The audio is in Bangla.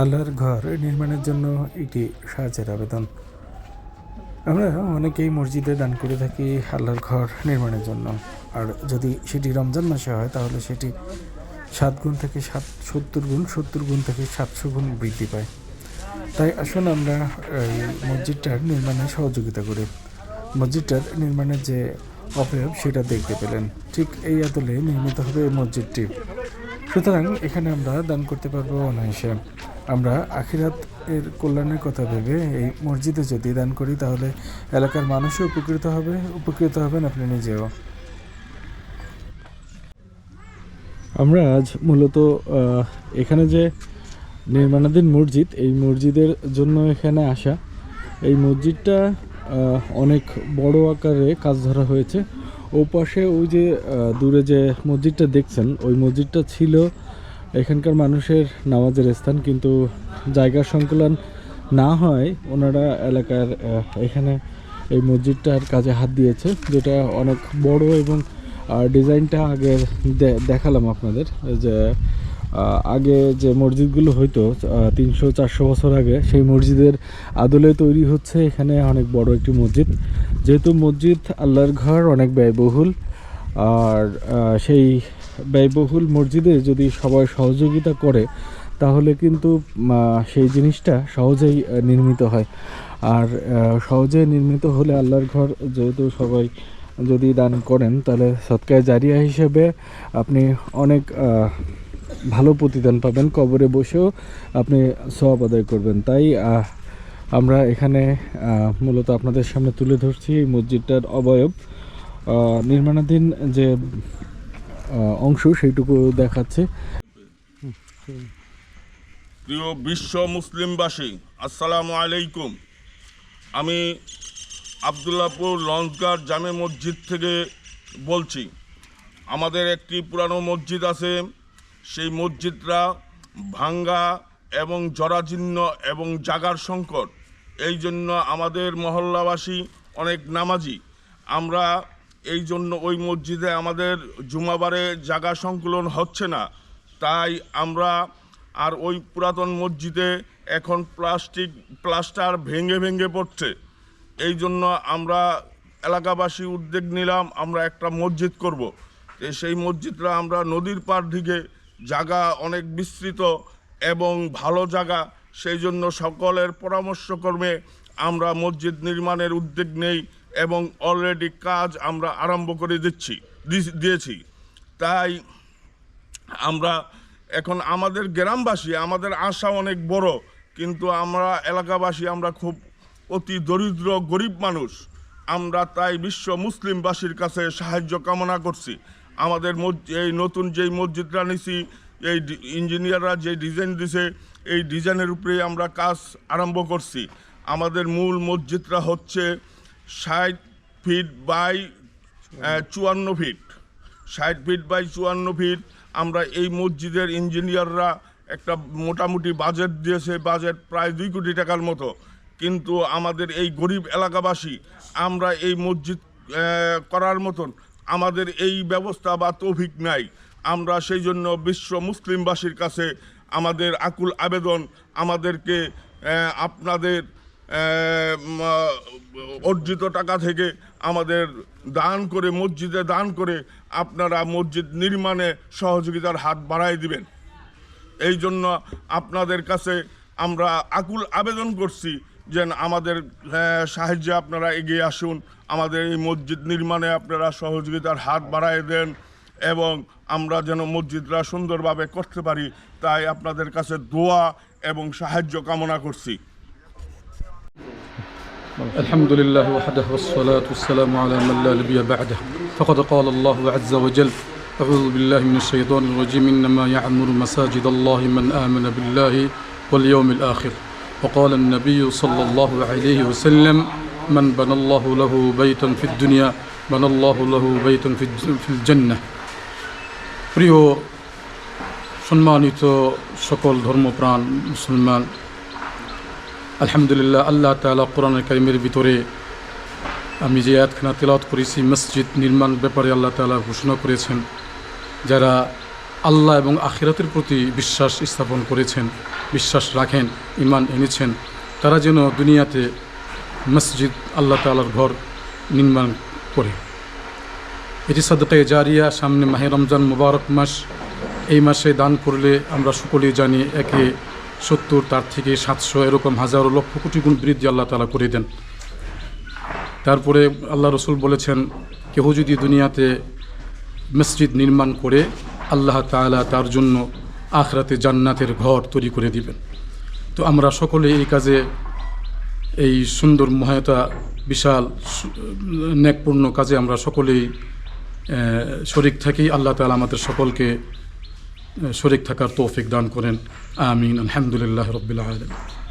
আল্লাহর ঘর নির্মাণের জন্য একটি সাহায্যের আবেদন। আমরা অনেকেই মসজিদে দান করে থাকি আল্লাহর ঘর নির্মাণের জন্য। আর যদি সেটি রমজান মাসে হয়, তাহলে সেটি সাত গুণ থেকে সাত, সত্তর গুণ সত্তর গুণ থেকে সাতশো গুণ বৃদ্ধি পায়। তাই আসুন আমরা এই মসজিদটার নির্মাণে সহযোগিতা করি। মসজিদটার নির্মাণের যে অবয়ব সেটা দেখতে পেলেন। ঠিক এই আদলে নির্মিত হবে এই মসজিদটি। সুতরাং এখানে আমরা দান করতে পারব অনায়াসে। আমরা আখিরাত এর কল্যাণের কথা ভেবে এই মসজিদে যদি দান করি, তাহলে এলাকার মানুষও উপকৃত হবে, উপকৃত হবেন আপনি নিজেও। আমরা আজ মূলত এখানে যে নির্মাণাধীন মসজিদ, এই মসজিদের জন্য এখানে আসা। এই মসজিদটা অনেক বড় আকারে কাজ ধরা হয়েছে। ও পাশে ওই যে দূরে যে মসজিদটা দেখছেন, ওই মসজিদটা ছিল এখানকার মানুষের নামাজের স্থান কিন্তু জায়গা সংকুলন না হয়, ওনারা এলাকার এখানে এই মসজিদটার কাজে হাত দিয়েছে, যেটা অনেক বড় এবং ডিজাইনটা আগে দেখালাম আপনাদের, যে আগে যে মসজিদগুলো হইতো তিনশো চারশো বছর আগে, সেই মসজিদের আদলে তৈরি হচ্ছে এখানে অনেক বড় একটি মসজিদ। যেহেতু মসজিদ আল্লাহর ঘর, অনেক ব্যয়বহুল, আর সেই ব্যয়বহুল মসজিদে যদি সবাই সহযোগিতা করে, তাহলে কিন্তু সেই জিনিসটা সহজেই নির্মিত হয়। আর সহজে নির্মিত হলে আল্লাহর ঘর যেহেতু সবাই যদি দান করেন, তাহলে সৎকায় জারিয়া হিসেবে আপনি অনেক ভালো প্রতিদান পাবেন। কবরে বসেও আপনি সওয়াব আদায় করবেন। তাই আমরা এখানে মূলত আপনাদের সামনে তুলে ধরছি এই মসজিদটার অবয়ব। নির্মাণাধীন যে অংশ সেইটুকু দেখাচ্ছে। প্রিয় বিশ্ব মুসলিমবাসী, আসসালামু আলাইকুম। আমি আবদুল্লাপুর লঞ্চঘাট জামে মসজিদ থেকে বলছি, আমাদের একটি পুরানো মসজিদ আছে। সেই মসজিদটা ভাঙ্গা এবং জরাজীর্ণ এবং জাগার সংকট। এই জন্য আমাদের মহল্লাবাসী অনেক নামাজি। আমরা এই জন্য ওই মসজিদে আমাদের জুমাবারে জাগা সংকুলন হচ্ছে না। তাই আমরা আর ওই পুরাতন মসজিদে এখন প্লাস্টিক, প্লাস্টার ভেঙে ভেঙে পড়ছে। এই জন্য আমরা এলাকাবাসী উদ্যোগ নিলাম, আমরা একটা মসজিদ করব। তো সেই মসজিদটা আমরা নদীর পার দিকে জায়গা অনেক বিস্তৃত এবং ভালো জায়গা সেই জন্য সকলের পরামর্শক্রমে আমরা মসজিদ নির্মাণের উদ্যোগ নেই। এবং অলরেডি কাজ আমরা আরম্ভ করে দিচ্ছি দিয়েছি। তাই আমরা এখন আমাদের গ্রামবাসী, আমাদের আশা অনেক বড়, কিন্তু আমরা এলাকাবাসী আমরা খুব অতি দরিদ্র, গরিব মানুষ। আমরা তাই বিশ্ব মুসলিমবাসীর কাছে সাহায্য কামনা করছি। আমাদের এই নতুন যেই মসজিদটা নিছি, এই ইঞ্জিনিয়াররা যে ডিজাইন দিছে, এই ডিজাইনের উপরেই আমরা কাজ আরম্ভ করছি। আমাদের মূল মসজিদটা হচ্ছে ষাট ফিট বাই চুয়ান্ন। ফিট ষাট ফিট বাই চুয়ান্ন ফিট আমরা এই মসজিদের ইঞ্জিনিয়াররা একটা মোটামুটি বাজেট দিয়েছে বাজেট প্রায় দুই কোটি টাকার মতো। কিন্তু আমাদের এই গরিব এলাকাবাসী আমরা এই মসজিদ করার মতন আমাদের এই ব্যবস্থা বা তৌফিক নাই। আমরা সেই জন্য বিশ্ব মুসলিমবাসীর কাছে আমাদের আকুল আবেদন আমাদেরকে আপনাদের অর্জিত টাকা থেকে আমাদের দান করে, মসজিদে দান করে আপনারা মসজিদ নির্মাণে সহযোগিতার হাত বাড়াই দিবেন। এই জন্য আপনাদের কাছে আমরা আকুল আবেদন করছি যেন আমাদের সাহায্যে আপনারা এগিয়ে আসুন, আমাদের এই মসজিদ নির্মাণে আপনারা সহযোগিতার হাত বাড়াই দেন এবং আমরা যেন মসজিদরা সুন্দরভাবে করতে পারি, তাই আপনাদের কাছে দোয়া এবং সাহায্য কামনা করছি। الحمد لله وحده والصلاة والسلام على من لا نبي بعده فقد قال الله عز وجل أعوذ بالله من الشيطان الرجيم إنما يعمر مساجد الله من آمن بالله واليوم الآخر وقال النبي صلى الله عليه وسلم من بنى الله له بيتا في الدنيا بنى الله له بيتا في الج- في الجنة প্রিয় সম্মানিত সকল ধর্মপ্রাণ মুসলমান আলহামদুলিল্লাহ আল্লাহ তালা কোরআন কারিমের ভিতরে আমি যে আয়াতখানা তেলাওয়াত করেছি, মসজিদ নির্মাণ ব্যাপারে আল্লাহ তালা ঘোষণা করেছেন, যারা আল্লাহ এবং আখিরাতের প্রতি বিশ্বাস স্থাপন করেছেন, বিশ্বাস রাখেন ইমান এনেছেন, তারা যেন দুনিয়াতে মসজিদ আল্লাহ তালার ঘর নির্মাণ করে। এটি সাদকায়ে জারিয়া, সামনে মাহে রমজান মুবারক মাস, এই মাসে দান করলে আমরা সকলেই জানি একে সত্তর, তার থেকে সাতশো এরকম হাজারো লক্ষ কোটি গুণ বৃদ্ধি আল্লাহ তালা করে দেন। তারপরে আল্লাহ রসুল বলেছেন কেউ যদি দুনিয়াতে মসজিদ নির্মাণ করে, আল্লাহ তাআলা তার জন্য আখরাতে জান্নাতের ঘর তৈরি করে দিবেন। তো আমরা সকলে এই কাজে এই সুন্দর মহায়তা, বিশাল ন্যাকপূর্ণ কাজে আমরা সকলেই শরিক থাকি। আল্লাহ তাআলা আমাদের সকলকে শরিক থাকার তৌফিক দান করেন। আমিন। আলহামদুলিল্লাহ রবিল আলম